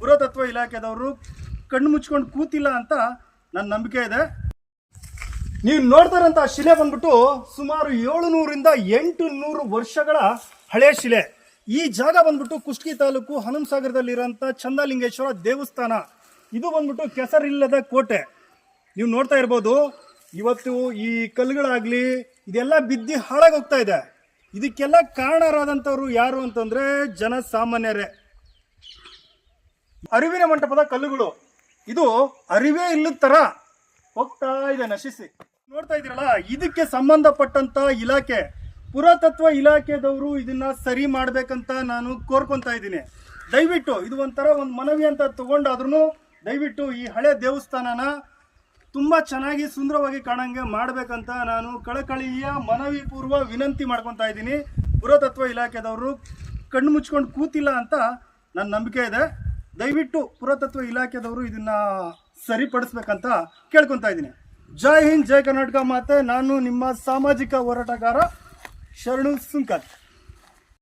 ಪುರಾತತ್ವ ಇಲಾಖೆದವರು ಕಣ್ಣು ಮುಚ್ಕೊಂಡು ಕೂತಿಲ್ಲ ಅಂತ ನನ್ನ ನಂಬಿಕೆ ಇದೆ. ನೀವು ನೋಡ್ತಾರಂತ ಶಿಲೆ ಬಂದ್ಬಿಟ್ಟು ಸುಮಾರು ಏಳುನೂರಿಂದ ಎಂಟು ನೂರು ವರ್ಷಗಳ ಹಳೆಯ ಶಿಲೆ. ಈ ಜಾಗ ಬಂದ್ಬಿಟ್ಟು ಕುಷ್ಟಗಿ ತಾಲೂಕು ಹನುಮಸಾಗರದಲ್ಲಿರೋಂಥ ಚಂದಲಿಂಗೇಶ್ವರ ದೇವಸ್ಥಾನ. ಇದು ಬಂದ್ಬಿಟ್ಟು ಕೆಸರಿಲ್ಲದ ಕೋಟೆ. ನೀವು ನೋಡ್ತಾ ಇರ್ಬೋದು, ಇವತ್ತು ಈ ಕಲ್ಲುಗಳಾಗ್ಲಿ ಇದೆಲ್ಲ ಬಿದ್ದಿ ಹಾಳಾಗೋಗ್ತಾ ಇದೆ. ಇದಕ್ಕೆಲ್ಲ ಕಾರಣರಾದಂಥವ್ರು ಯಾರು ಅಂತಂದ್ರೆ ಜನಸಾಮಾನ್ಯರೇ ಅರಿವಿನ ಮಂಟಪದ ಕಲ್ಲುಗಳು. ಇದು ಅರಿವೇ ಇಲ್ಲದ ತರ ಹೋಗ್ತಾ ಇದೆ ನಶಿಸಿ. ನೋಡ್ತಾ ಇದ್ದೀರಲ್ಲ, ಇದಕ್ಕೆ ಸಂಬಂಧಪಟ್ಟಂತ ಇಲಾಖೆ, ಪುರಾತತ್ವ ಇಲಾಖೆದವರು ಇದನ್ನ ಸರಿ ಮಾಡ್ಬೇಕಂತ ನಾನು ಕೋರ್ಕೊಂತ ಇದ್ದೀನಿ. ದಯವಿಟ್ಟು ಇದು ಒಂಥರ ಒಂದು ಮನವಿ ಅಂತ ತಗೊಂಡಾದ್ರೂ ದಯವಿಟ್ಟು ಈ ಹಳೆ ದೇವಸ್ಥಾನನ ತುಂಬಾ ಚೆನ್ನಾಗಿ ಸುಂದರವಾಗಿ ಕಾಣಂಗೆ ಮಾಡಬೇಕಂತ ನಾನು ಕಳಕಳಿಯ ಮನವಿ ಪೂರ್ವ ವಿನಂತಿ ಮಾಡ್ಕೊತಾ ಇದ್ದೀನಿ. ಪುರಾತತ್ವ ಇಲಾಖೆದವರು ಕಣ್ಣು ಮುಚ್ಕೊಂಡು ಕೂತಿಲ್ಲ ಅಂತ ನನ್ನ ನಂಬಿಕೆ ಇದೆ. ದಯವಿಟ್ಟು ಪುರಾತತ್ವ ಇಲಾಖೆದವರು ಇದನ್ನ ಸರಿಪಡಿಸ್ಬೇಕಂತ ಕೇಳ್ಕೊತಾ ಇದ್ದೀನಿ. ಜೈ ಹಿಂದ್, ಜೈ ಕರ್ನಾಟಕ ಮಾತೆ. ನಾನು ನಿಮ್ಮ ಸಾಮಾಜಿಕ ಹೋರಾಟಗಾರ ಶರಣು ಸುಂಕತ್